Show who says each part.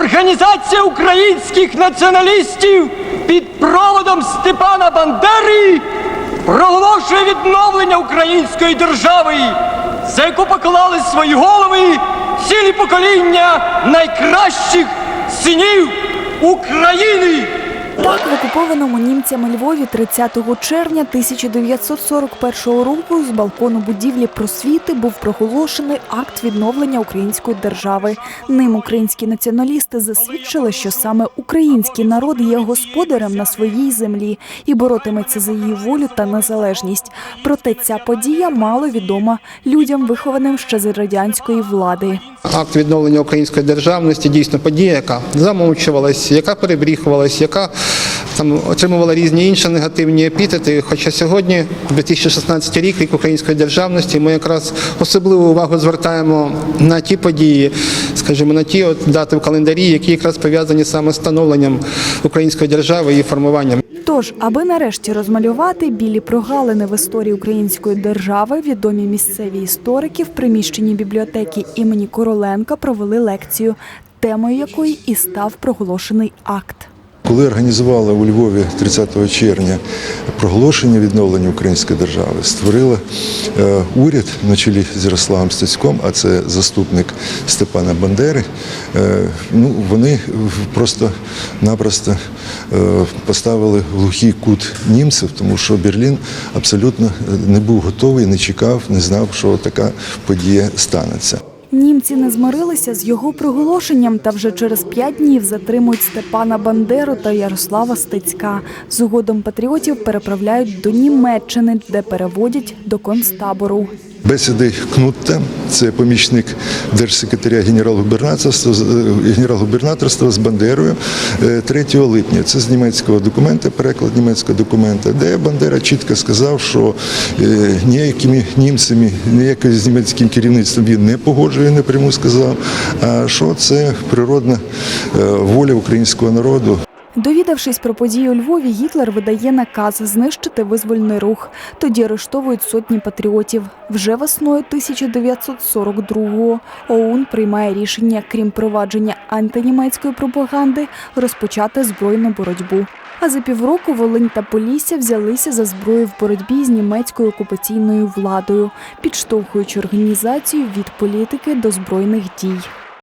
Speaker 1: Організація українських націоналістів під проводом Степана Бандери проголошує відновлення української держави, за яку поклали свої голови цілі покоління найкращих синів України.
Speaker 2: Так, в окупованому німцями Львові 30 червня 1941 року з балкону будівлі просвіти був проголошений акт відновлення української держави. Ним українські націоналісти засвідчили, що саме український народ є господарем на своїй землі і боротиметься за її волю та незалежність. Проте ця подія мало відома людям, вихованим ще з радянської влади.
Speaker 3: Акт відновлення української державності дійсно подія, яка замовчувалась, яка перебріхувалась, яка там отримувала різні інші негативні епітети. Хоча сьогодні, 2016 рік, рік української державності, ми якраз особливу увагу звертаємо на ті події, скажімо, на ті от дати в календарі, які якраз пов'язані саме з становленням української держави і формуванням.
Speaker 2: Тож, аби нарешті розмалювати білі прогалини в історії української держави, відомі місцеві історики в приміщенні бібліотеки імені Короленка провели лекцію, темою якої і став проголошений акт.
Speaker 4: Коли організували у Львові 30 червня проголошення відновлення української держави, створила е, уряд на чолі з Ярославом Стецьком, а це заступник Степана Бандери. Е, ну, вони просто-напросто е, поставили глухий кут німців, тому що Берлін абсолютно не був готовий, не чекав, не знав, що така подія станеться.
Speaker 2: Німці не змирилися з його проголошенням та вже через п'ять днів затримують Степана Бандеру та Ярослава Стецька. Згодом патріотів переправляють до Німеччини, де переводять до концтабору.
Speaker 4: Бесіди Кнутта, це помічник держсекретаря генерал-губернаторства, е, генерал-губернаторства з Бандерою е, 3 липня. Це з німецького документа, переклад німецького документа, де Бандера чітко сказав, що е, ніякими німцями, ніяким з німецьким керівництвом він не погоджує, напряму сказав, що це природна е, воля українського народу.
Speaker 2: Довідавшись про події у Львові, Гітлер видає наказ знищити визвольний рух. Тоді арештовують сотні патріотів. Вже весною 1942-го ОУН приймає рішення, крім провадження антинімецької пропаганди, розпочати збройну боротьбу. А за півроку Волинь та Полісся взялися за зброю в боротьбі з німецькою окупаційною владою, підштовхуючи організацію від політики до збройних дій.